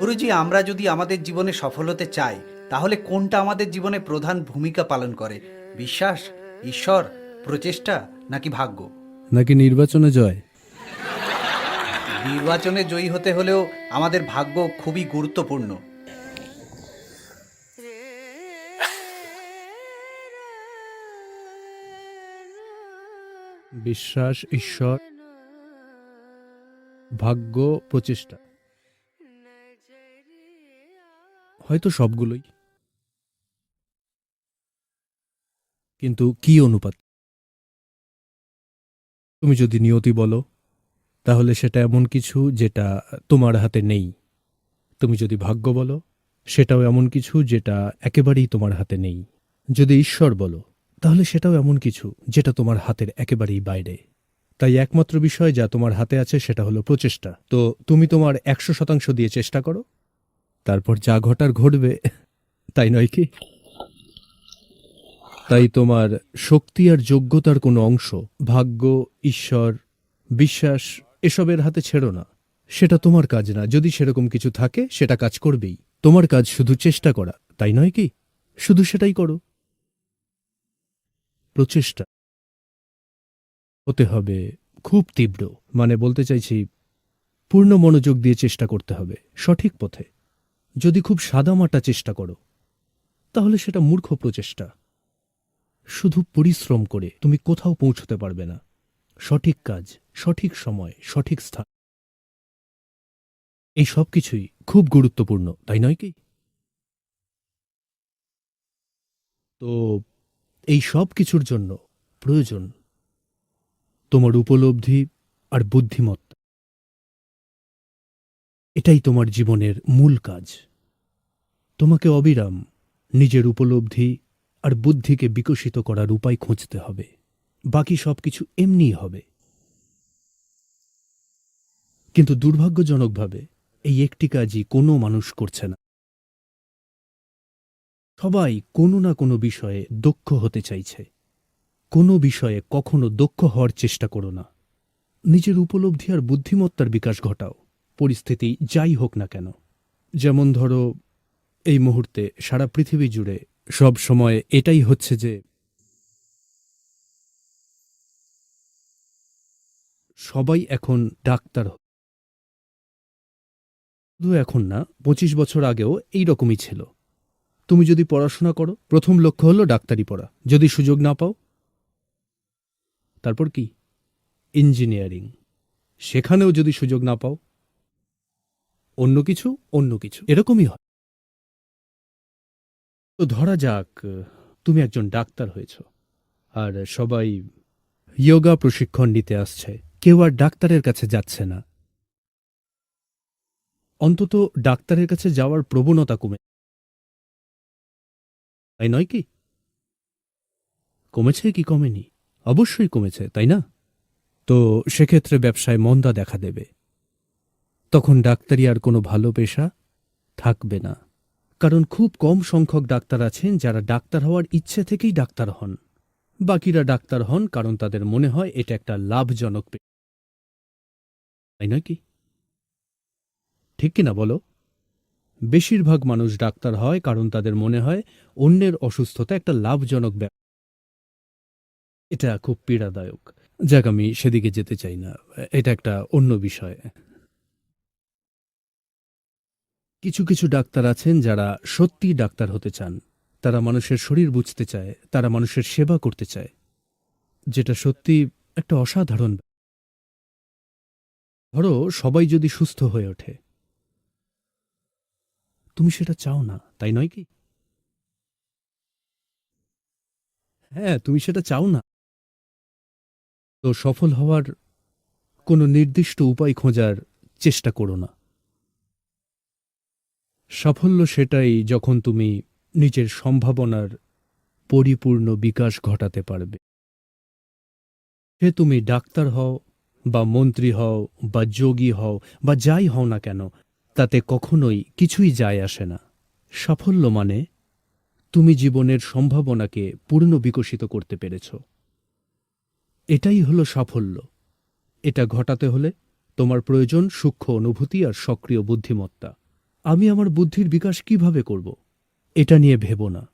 গুরুজি আমরা যদি আমাদের জীবনে সফল হতে চাই তাহলে কোনটা আমাদের জীবনে প্রধান ভূমিকা পালন করে? বিশ্বাস ঈশ্বর প্রচেষ্টা নাকি ভাগ্য? নাকি নির্বাচনে জয়? নির্বাচনে জয়ী হতে হলেও আমাদের ভাগ্য খুবই গুরুত্বপূর্ণ। বিশ্বাস, ঈশ্বর, ভাগ্য, প্রচেষ্টা। হয়তো সবগুলোই। কিন্তু কি অনুপাত? তুমি যদি নিয়তি বলো, তাহলে সেটা এমন কিছু যেটা তোমার হাতে নেই। তুমি যদি ভাগ্য বলো, সেটাও এমন কিছু যেটা একেবারেই তোমার হাতে নেই। যদি ঈশ্বর বলো তাহলে সেটাও এমন কিছু যেটা তোমার হাতের একেবারেই বাইরে। তাই একমাত্র বিষয় যা তোমার হাতে আছে সেটা হলো প্রচেষ্টা। তো তুমি তোমার একশো শতাংশ দিয়ে চেষ্টা করো। তারপর যা ঘটার ঘটবে, তাই নয় কি? তাই তোমার শক্তি আর যোগ্যতার কোনো অংশ, ভাগ্য, ঈশ্বর, বিশ্বাস এসবের হাতে ছেড়ো না। সেটা তোমার কাজ না। যদি সেরকম কিছু থাকে, সেটা কাজ করবেই। তোমার কাজ শুধু চেষ্টা করা, তাই নয় কি? শুধু সেটাই করো। প্রচেষ্টা হতে হবে। খুব তীব্র। মানে বলতে চাইছি, পূর্ণ মনোযোগ দিয়ে চেষ্টা করতে হবে, সঠিক পথে। যদি খুব সাদামাটা চেষ্টা করো, তাহলে সেটা মূর্খ প্রচেষ্টা। শুধু পরিশ্রম করে তুমি কোথাও পৌঁছতে পারবে না। সঠিক কাজ, সঠিক সময়, সঠিক স্থান। এই সব কিছুই খুব গুরুত্বপূর্ণ, তাই নয় কি? তো এই সব কিছুর জন্য প্রয়োজন তোমার উপলব্ধি আর বুদ্ধিমত্তা। এটাই তোমার জীবনের মূল কাজ। তোমাকে অবিরাম নিজের উপলব্ধি আর বুদ্ধিকে বিকশিত করার উপায় খুঁজতে হবে। বাকি সবকিছু এমনিই হবে। কিন্তু দুর্ভাগ্যজনকভাবে এই একটি কাজই কোনো মানুষ করছে না। সবাই কোনো না কোনো বিষয়ে দক্ষ হতে চাইছে। কোনো বিষয়ে কখনো দক্ষ হওয়ার চেষ্টা করো না। নিজের উপলব্ধি আর বুদ্ধিমত্তার বিকাশ ঘটাও। পরিস্থিতি যাই হোক না কেন। যেমন ধরো, এই মুহূর্তে সারা পৃথিবী জুড়ে সব সময় এটাই হচ্ছে যে সবাই এখন ডাক্তার শুধু এখন না, পঁচিশ বছর আগেও এই রকমই ছিল। তুমি যদি পড়াশোনা করো, প্রথম লক্ষ্য হলো ডাক্তারি পড়া। যদি সুযোগ না পাও, তারপর কি? ইঞ্জিনিয়ারিং। সেখানেও যদি সুযোগ না পাও, অন্য কিছু অন্য কিছু। এরকমই হয়। তো ধরা যাক, তুমি একজন ডাক্তার হয়েছ, আর সবাই ইয়োগা প্রশিক্ষণ নিতে আসছে। কেউ আর ডাক্তারের কাছে যাচ্ছে না। অন্তত ডাক্তারের কাছে যাওয়ার প্রবণতা কমে তাই নয় কি? কমেছে কি কমেনি? অবশ্যই কমেছে, তাই না? তো সেক্ষেত্রে ব্যবসায় মন্দা দেখা দেবে। তখন ডাক্তারি আর কোনো ভালো পেশা থাকবে না। কারণ খুব কম সংখ্যক ডাক্তার আছেন যারা ডাক্তার হওয়ার ইচ্ছে থেকেই ডাক্তার হন। বাকিরা ডাক্তার হন কারণ তাদের মনে হয় এটা একটা লাভজনক পেশা তাই নয় কি? ঠিক কিনা বলো? বেশিরভাগ মানুষ ডাক্তার হয় কারণ তাদের মনে হয় অন্যের অসুস্থতা একটা লাভজনক ব্যাপার। এটা খুব পীড়াদায়ক। যাক, আমি সেদিকে যেতে চাই না। এটা একটা অন্য বিষয়। কিছু কিছু ডাক্তার আছেন যারা সত্যি ডাক্তার হতে চান। তারা মানুষের শরীর বুঝতে চায়, তারা মানুষের সেবা করতে চায়। যেটা সত্যি একটা অসাধারণ ধরো, সবাই যদি সুস্থ হয়ে ওঠে। তুমি সেটা চাও না, তাই নয় কি? হ্যাঁ তুমি সেটা চাও না। তো সফল হওয়ার কোনো নির্দিষ্ট উপায় খোঁজার চেষ্টা করো না। সাফল্য সেটাই যখন তুমি নিজের সম্ভাবনার পরিপূর্ণ বিকাশ ঘটাতে পারবে। সে তুমি ডাক্তার হও বা মন্ত্রী হও বা যোগী হও বা যাই হও না কেন তাতে কখনোই কিছুই যায় আসে না। সাফল্য মানে তুমি জীবনের সম্ভাবনাকে পূর্ণ বিকশিত করতে পেরেছ। এটাই হলো সাফল্য। এটা ঘটাতে হলে তোমার প্রয়োজন সূক্ষ্ম অনুভূতি আর সক্রিয় বুদ্ধিমত্তা। আমি আমার বুদ্ধির বিকাশ কীভাবে করব? এটা নিয়ে ভেব না।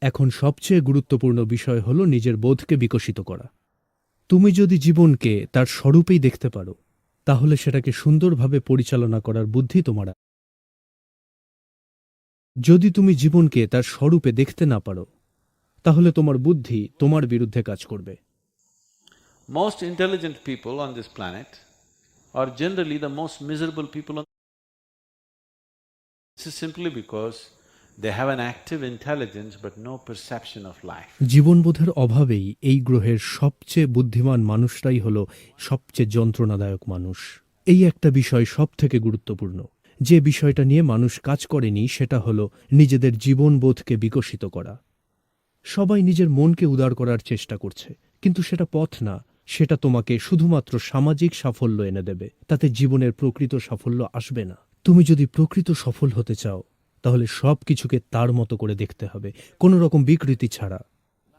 এখন সবচেয়ে গুরুত্বপূর্ণ বিষয় হল নিজের বোধকে বিকশিত করা। তুমি যদি জীবনকে তার স্বরূপেই দেখতে পারো তাহলে সেটাকে সুন্দরভাবে পরিচালনা করার বুদ্ধি তোমার যদি তুমি জীবনকে তার স্বরূপে দেখতে না পারো, তাহলে তোমার বুদ্ধি তোমার বিরুদ্ধে কাজ করবে। Most intelligent people on this planet R generally the most miserable people on this simply because জীবনবোধের অভাবেই এই গ্রহের সবচেয়ে বুদ্ধিমান মানুষরাই হল সবচেয়ে যন্ত্রণাদায়ক মানুষ। এই একটা বিষয় সব থেকে গুরুত্বপূর্ণ। যে বিষয়টা নিয়ে মানুষ কাজ করেনি, সেটা হল নিজেদের জীবনবোধকে বিকশিত করা। সবাই নিজের মনকে উদার করার চেষ্টা করছে, কিন্তু সেটা পথ না। সেটা তোমাকে শুধুমাত্র সামাজিক সাফল্য এনে দেবে। তাতে জীবনের প্রকৃত সাফল্য আসবে না। তুমি যদি প্রকৃত সফল হতে চাও তাহলে সব কিছুকে তার মতো করে দেখতে হবে। কোনো রকম বিকৃতি ছাড়া।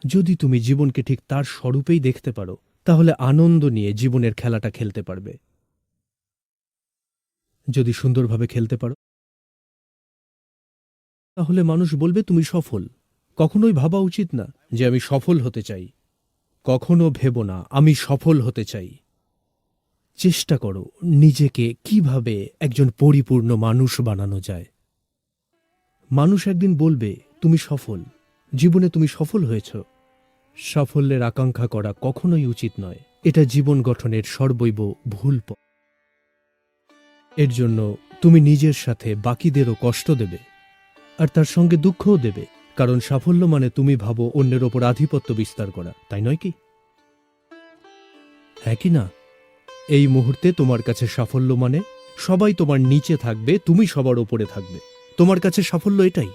যদি তুমি জীবনকে ঠিক তার স্বরূপেই দেখতে পারো, তাহলে আনন্দ নিয়ে জীবনের খেলাটা খেলতে পারবে। যদি সুন্দরভাবে খেলতে পারো, তাহলে মানুষ বলবে, তুমি সফল। কখনোই ভাবা উচিত না যে আমি সফল হতে চাই। কখনো ভেব না, আমি সফল হতে চাই। চেষ্টা করো নিজেকে কীভাবে একজন পরিপূর্ণ মানুষ বানানো যায়। মানুষ একদিন বলবে, তুমি সফল। জীবনে তুমি সফল হয়েছ। সাফল্যের আকাঙ্ক্ষা করা কখনোই উচিত নয়। এটা জীবন গঠনের সর্বৈব ভুল পথ এর জন্য তুমি নিজের সাথে বাকিদেরও কষ্ট দেবে, আর তার সঙ্গে দুঃখও দেবে, কারণ সাফল্য মানে তুমি ভাবো অন্যের ওপর আধিপত্য বিস্তার করা, তাই নয় কি? হ্যাঁ কি না? এই মুহূর্তে তোমার কাছে সাফল্য মানে সবাই তোমার নিচে থাকবে, তুমি সবার ওপরে থাকবে। তোমার কাছে সাফল্য এটাই?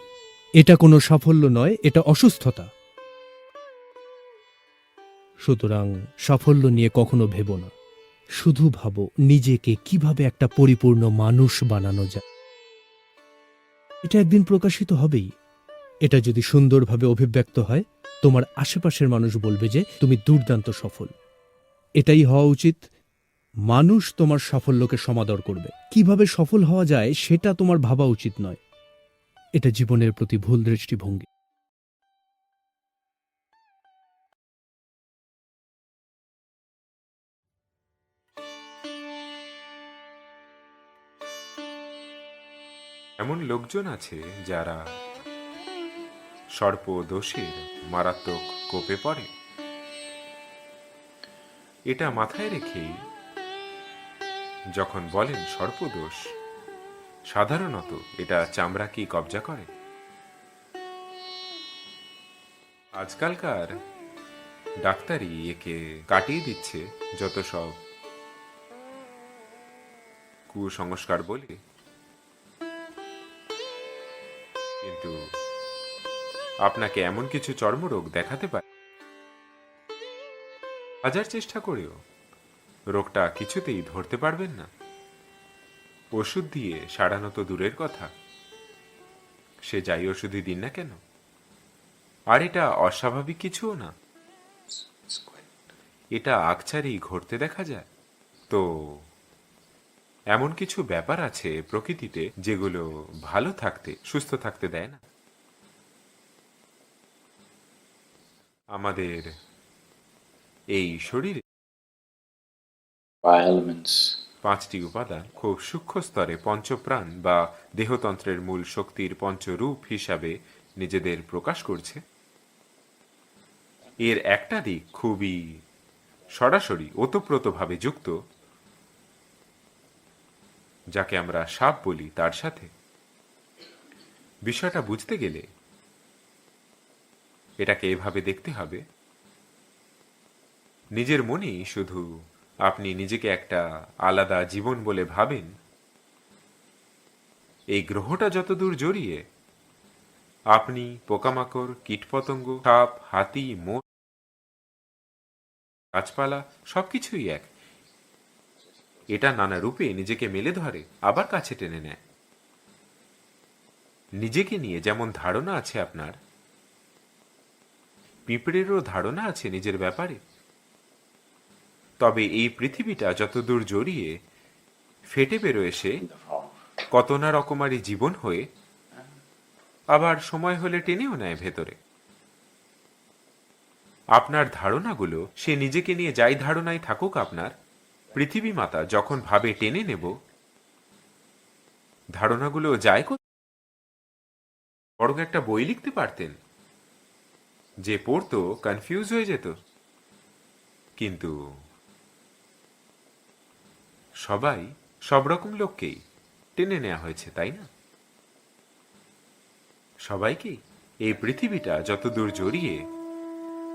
এটা কোনো সাফল্য নয়, এটা অসুস্থতা। সুতরাং সাফল্য নিয়ে কখনো ভেব না। শুধু ভাবো, নিজেকে কীভাবে একটা পরিপূর্ণ মানুষ বানানো যায়। এটা একদিন প্রকাশিত হবেই। এটা যদি সুন্দরভাবে অভিব্যক্ত হয়, তোমার আশেপাশের মানুষ বলবে যে তুমি দুর্দান্ত সফল। এটাই হওয়া উচিত। মানুষ তোমার সাফল্যকে সমাদর করবে। কীভাবে সফল হওয়া যায়, সেটা তোমার ভাবা উচিত নয়। এটা জীবনের প্রতি ভুল দৃষ্টিভঙ্গি। এমন লোকজন আছে যারা সর্প দোষের মারাত্মক কোপে পড়ে। এটা মাথায় রেখেই যখন বলেন সর্পদোষ সাধারণত এটা চামড়া কি কবজা করে? আজকালকার ডাক্তারি একে কাটিয়ে দিচ্ছে যত সব কুসংস্কার বলে। কিন্তু আপনাকে এমন কিছু চর্মরোগ দেখাতে পারে? হাজার চেষ্টা করেও রোগটা কিছুতেই ধরতে পারবেন না। ওষুধ দিয়ে সারানো তো দূরের কথা। সে যাই ওষুধই দিন না কেন? আর এটা অস্বাভাবিক কিছুও না। এটা আকছারেই ঘটতে দেখা যায়। তো এমন কিছু ব্যাপার আছে প্রকৃতিতে যেগুলো ভালো থাকতে, সুস্থ থাকতে দেয় না। আমাদের এই শরীরে bioelements. পাঁচটি উপাদান খুব সূক্ষ্ম স্তরে পঞ্চপ্রাণ বা দেহতন্ত্রের মূল শক্তির পঞ্চরূপ হিসাবে নিজেদের প্রকাশ করছে। এর একটা দিক খুবই সরাসরি, ওতপ্রোতভাবে যুক্ত, যাকে আমরা সাপ বলি তার সাথে। বিষয়টা বুঝতে গেলে এটাকে এভাবে দেখতে হবে। নিজের মনেই শুধু আপনি নিজেকে একটা আলাদা জীবন বলে ভাবেন, এই গ্রহটা যতদূর জড়িয়ে, আপনি পোকামাকড়, কীটপতঙ্গ, সাপ, হাতি মোট গাছপালা, সবকিছুই এক। এটা নানা রূপে নিজেকে মেলে ধরে, আবার কাছে টেনে নেয়। নিজেকে নিয়ে যেমন ধারণা আছে আপনার, পিঁপড়েরও ধারণা আছে নিজের ব্যাপারে। তবে এই পৃথিবীটা যতদূর জড়িয়ে ফেটে বেরোয় সে in কত না রকমারি জীবন হয়ে আবার সময় হলে টেনেও নেয় ভেতরে আপনার ধারণাগুলো, সে নিজেকে নিয়ে যাই ধারণায় থাকুক আপনার, পৃথিবী মাতা যখন ভাবে টেনে নেব, ধারণাগুলো যায়? বরং একটা বই লিখতে পারতেন, যে পড়তো কনফিউজ হয়ে যেত কিন্তু সবাই সব রকম লোককেই টেনে নেওয়া হয়েছে, তাই না? সবাইকেই এই পৃথিবীটা যতদূর জড়িয়ে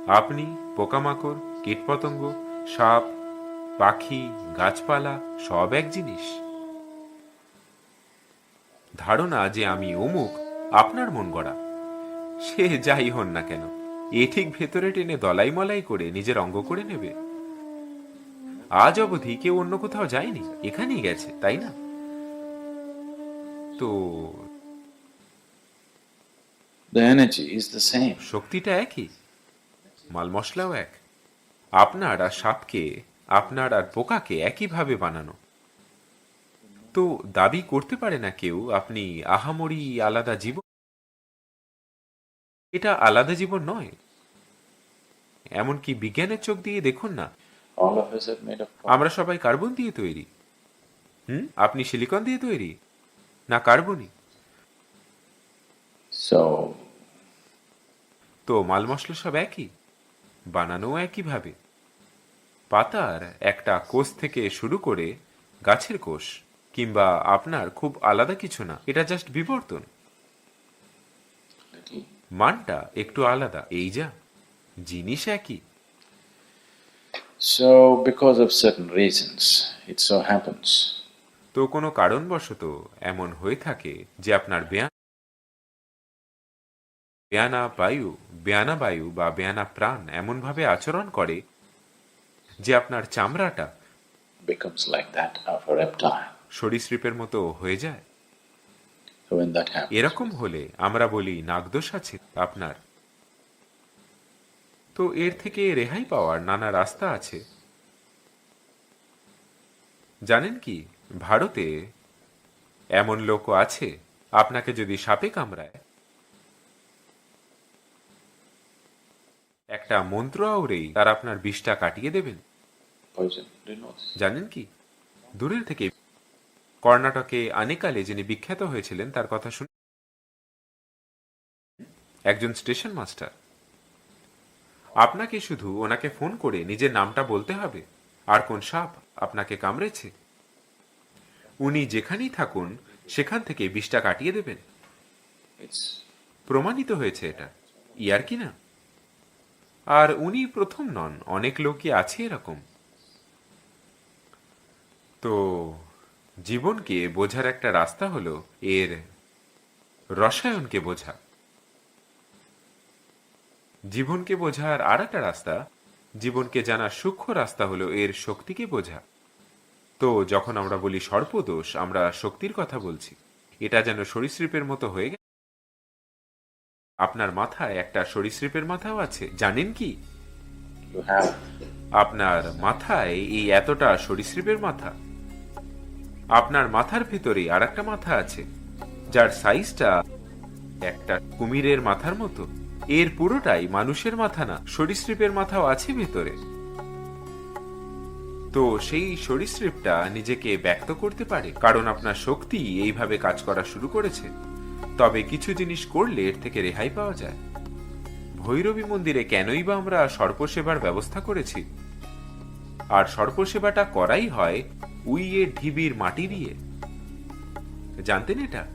আপনি পোকামাকড়, কীটপতঙ্গ, সাপ, পাখি, গাছপালা, সব এক জিনিস? ধারণা যে আমি অমুক আপনার মন গড়া, সে যাই হন না কেন, এ ঠিক ভেতরে টেনে দলাই মলাই করে নিজের অঙ্গ করে নেবে। আজ অবধি কেউ অন্য কোথাও যায়নি এখানেই গেছে তাই না? তো The energy is the same. শক্তিটা একই মাল মশলাও এক। আপনার আর সাপকে আপনার আর পোকাকে একইভাবে বানানো। তো দাবি করতে পারে না কেউ আপনি আহামরি আলাদা জীবন এটা আলাদা জীবন নয়। এমনকি বিজ্ঞানের চোখ দিয়ে দেখুন না All of us are made of আমরা সবাই কার্বন দিয়ে তৈরি। হুম? আপনি সিলিকন দিয়ে তৈরি না কার্বনই। So, তো মাল মশলা সব একই বানানো একইভাবে। পাতার একটা কোষ থেকে শুরু করে গাছের কোষ কিংবা আপনার খুব আলাদা কিছু না এটা জাস্ট বিবর্তন। Little. মানটা একটু আলাদা এই যা জিনিস একই। So, because of certain reasons, it so happens. তো কোনো কারণবশত এমন হয়ে থাকে যে আপনার বেয়া বেয়ানা বায়ু বেয়ানা বায়ু বা বেয়ানা প্রাণ এমনভাবে আচরণ করে যে আপনার চামড়াটা becomes like that of a reptile. সরীসৃপের মতো হয়ে যায়। So, when that happens, এরকম হলে আমরা বলি নাগদোষ আছে আপনার তো এর থেকে রেহাই পাওয়ার নানা রাস্তা আছে। জানেন কি ভারতে এমন লোকও আছে আপনাকে যদি সাপে কামড়ায়। একটা মন্ত্র আউরেই তার আপনার বিষটা কাটিয়ে দেবেন? জানেন কি দূরের থেকে কর্ণাটকে আনেকালে যিনি বিখ্যাত হয়েছিলেন তার কথা শুনে একজন স্টেশন মাস্টার। আপনাকে শুধু ওনাকে ফোন করে নিজের নামটা বলতে হবে। আর কোন সাপ আপনাকে কামড়েছে? উনি যেখানেই থাকুন সেখান থেকে বিষটা কাটিয়ে দেবেন। প্রমাণিত হয়েছে এটা। ইয়ার কি না? আর উনি প্রথম নন অনেক লোকই আছে এরকম। তো জীবনকে বোঝার একটা রাস্তা হলো এর রসায়নকে বোঝা। জীবনকে বোঝার আর একটা রাস্তা। জীবনকে জানার সূক্ষ্ম রাস্তা হলো এর শক্তিকে বোঝা। তো যখন আমরা বলি সর্পদোষ আমরা শক্তির কথা বলছি। এটা যেন সরীসৃপের মতো হয়ে গেছে আপনার মাথায় একটা সরীসৃপের মাথাও আছে জানেন কি? you আপনার মাথায় এই এতটা সরীসৃপের মাথা। আপনার মাথার ভেতরে আর একটা মাথা আছে যার সাইজটা একটা কুমিরের মাথার মতো। এর পুরোটাই মানুষের মাথা না, সরীসৃপের মাথাও আছে ভেতরে। তো সেই সরীসৃপটা নিজেকে ব্যক্ত করতে পারে, কারণ আপনার শক্তি এইভাবে কাজ করা শুরু করেছে। তবে কিছু জিনিস করলে এর থেকে রেহাই পাওয়া যায়। ভৈরবী মন্দিরে কেনই বা আমরা সর্পসেবার ব্যবস্থা করেছি? আর সর্পসেবাটা করাই হয় উইয়ে ঢিবির মাটি দিয়ে। জানতেন এটা?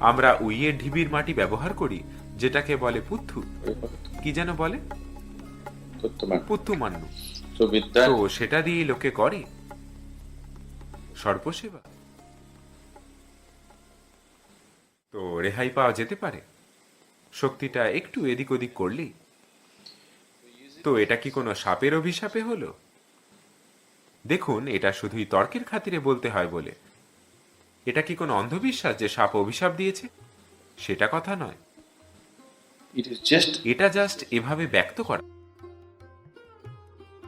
আমরা উইয়ে ঢিবির মাটি ব্যবহার করি যেটাকে বলে পুত্থু। কি যেন বলে. পুত্থু মান্নু তো সেটা দিয়ে লোকে করে। সর্পসেবা। তো রেহাই পাওয়া যেতে পারে। শক্তিটা একটু এদিক ওদিক করলেই। তো এটা কি কোনো সাপের অভিশাপে হলো? দেখুন এটা শুধুই তর্কের খাতিরে বলতে হয় বলে। এটা কি কোনো অন্ধবিশ্বাস যে সাপ অভিশাপ দিয়েছে? সেটা কথা নয়। It is just এটা জাস্ট এভাবে ব্যক্ত করা।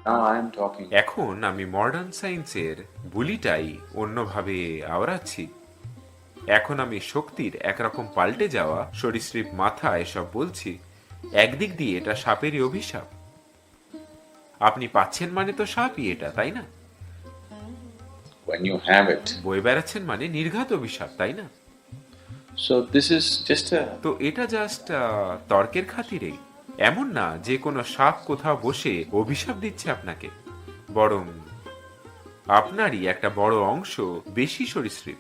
Now I am talking. এখন আমি মডার্ন সায়েন্সের বুলিটাই অন্যভাবে আওড়াচ্ছি। এখন আমি শক্তির একরকম পাল্টে যাওয়া সরীসৃপ মাথা এসব বলছি। একদিক দিয়ে এটা সাপেরই অভিশাপ। আপনি পাচ্ছেন মানে তো সাপই এটা তাই না? When you have it. বই বেড়াচ্ছেন মানে নির্ঘাত অভিশাপ তাই না? This is just a তো এটা জাস্ট তর্কের খাতিরেই। এমন না যে কোনো সাপ কোথাও বসে অভিশাপ দিচ্ছে আপনাকে। বরং আপনারই একটা বড় অংশ বেশি সরীসৃপ।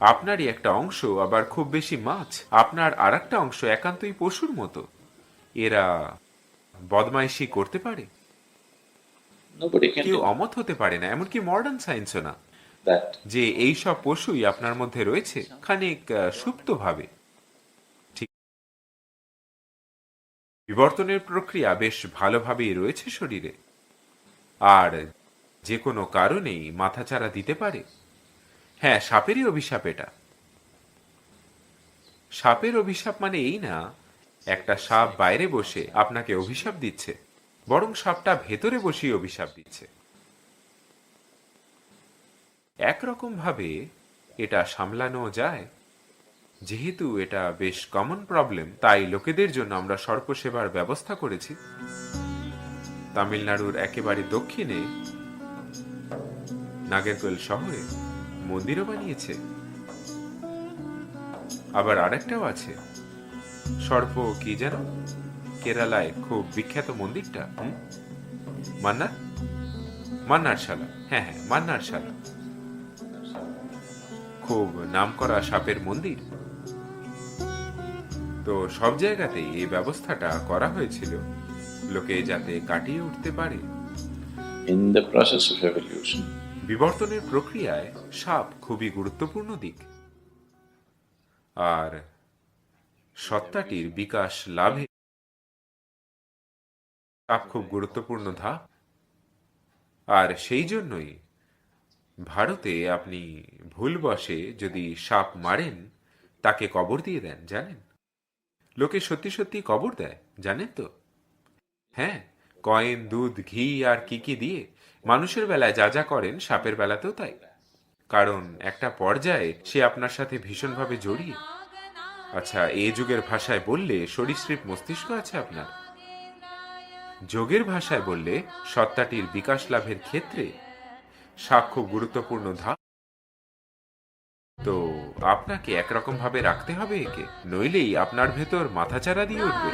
আপনারই একটা অংশ আবার খুব বেশি মাছ। আপনার আর একটা অংশ একান্তই পশুর মতো। এরা বদমাইশি করতে পারে। কেউ অমত হতে পারে না এমনকি মডার্ন সায়েন্সও না. যে এই সব পশুই আপনার মধ্যে রয়েছে, খানিক সুপ্ত ভাবে ঠিক। বিবর্তনের প্রক্রিয়া বেশ ভালোভাবেই রয়েছে শরীরে। আর যে কোনো কারণেই মাথাচাড়া দিতে পারে। হ্যাঁ সাপেরই অভিশাপ এটা। সাপের অভিশাপ মানে এই না, একটা সাপ বাইরে বসে আপনাকে অভিশাপ দিচ্ছে, বরং সাপটা ভেতরে বসেই অভিশাপ দিচ্ছে। একরকম ভাবে এটা সামলানো যায়। যেহেতু এটা বেশ কমন প্রবলেম তাই লোকেদের জন্য আমরা সর্পসেবার ব্যবস্থা করেছি। তামিলনাড়ুর একেবারে দক্ষিণে নাগেরকোল শহরে মন্দিরও বানিয়েছে। আবার আরেকটাও আছে। সর্প কি যেন? কেরালায় খুব বিখ্যাত মন্দিরটা? মান্নার মান্নার? শালা হ্যাঁ হ্যাঁ মান্নার শালা খুব নামকরা সাপের মন্দির। তো সব জায়গাতেই এই ব্যবস্থাটা করা হয়েছিল। লোকে যাতে কাটিয়ে উঠতে পারে। In the process of evolution, বিবর্তনের প্রক্রিয়ায় সাপ খুবই গুরুত্বপূর্ণ দিক। আর সত্তাটির বিকাশ লাভে সাপ খুব গুরুত্বপূর্ণ ধাপ। আর সেই জন্যই ভারতে আপনি ভুলবশে যদি সাপ মারেন, তাকে কবর দিয়ে দেন, জানেন? লোকে সত্যি সত্যি কবর দেয়, জানেন তো? হ্যাঁ কয়েন, দুধ, ঘি আর কি কি দিয়ে মানুষের বেলায় যা যা করেন, সাপের বেলাতেও তাই। কারণ একটা পর্যায়ে সে আপনার সাথে ভীষণভাবে জড়িয়ে। আচ্ছা এ যুগের ভাষায় বললে সরীসৃপ মস্তিষ্ক আছে আপনার? যোগের ভাষায় বললে সত্তাটির বিকাশ লাভের ক্ষেত্রে খুব গুরুত্বপূর্ণ ধাপ তো আপনাকে একরকম ভাবে রাখতে হবে একে, নইলেই আপনার ভেতর মাথাচাড়া দিয়ে উঠবে।